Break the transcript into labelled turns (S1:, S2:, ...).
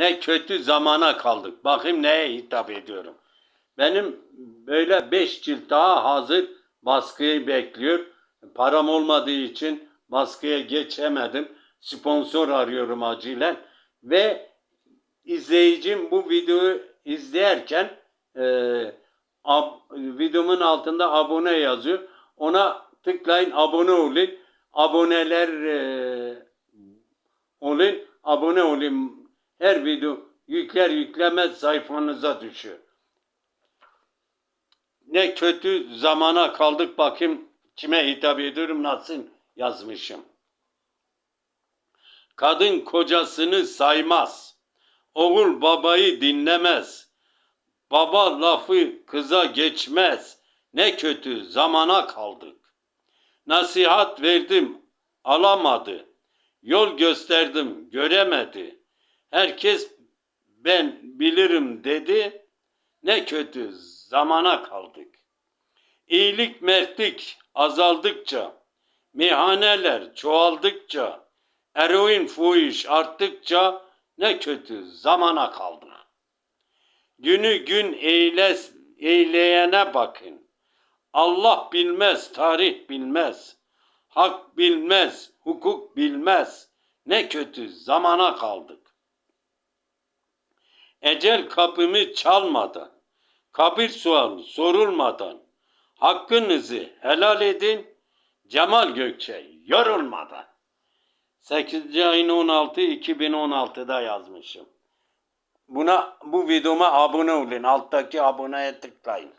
S1: ne kötü zamana kaldık. Bakayım neye hitap ediyorum. Benim böyle 5 cilt daha hazır baskıyı bekliyor. Param olmadığı için baskıya geçemedim. Sponsor arıyorum acilen. Ve izleyicim bu videoyu izlerken e, ab- videomun altında abone yazıyor. Ona tıklayın abone olun. Aboneler e, olun. Abone olun. Her video yükler yüklemez sayfanıza düşüyor. Ne kötü zamana kaldık bakayım kime hitap ediyorum nasıl yazmışım. Kadın kocasını saymaz. Oğul babayı dinlemez. Baba lafı kıza geçmez. Ne kötü zamana kaldık. Nasihat verdim alamadı. Yol gösterdim göremedi. Herkes ben bilirim dedi. Ne kötü zamana kaldık. İyilik mertlik azaldıkça, mihaneler çoğaldıkça, eroin fuhuş arttıkça ne kötü zamana kaldık. Günü gün eyle, eyleyene bakın. Allah bilmez, tarih bilmez. Hak bilmez, hukuk bilmez. Ne kötü zamana kaldık. Ecel kapımı çalmadan, kabir sualı sorulmadan, hakkınızı helal edin, Cemal Gökçe yorulmadan. 8. ayın 16 2016'da yazmışım. Buna bu videoma abone olun. Alttaki aboneye tıklayın.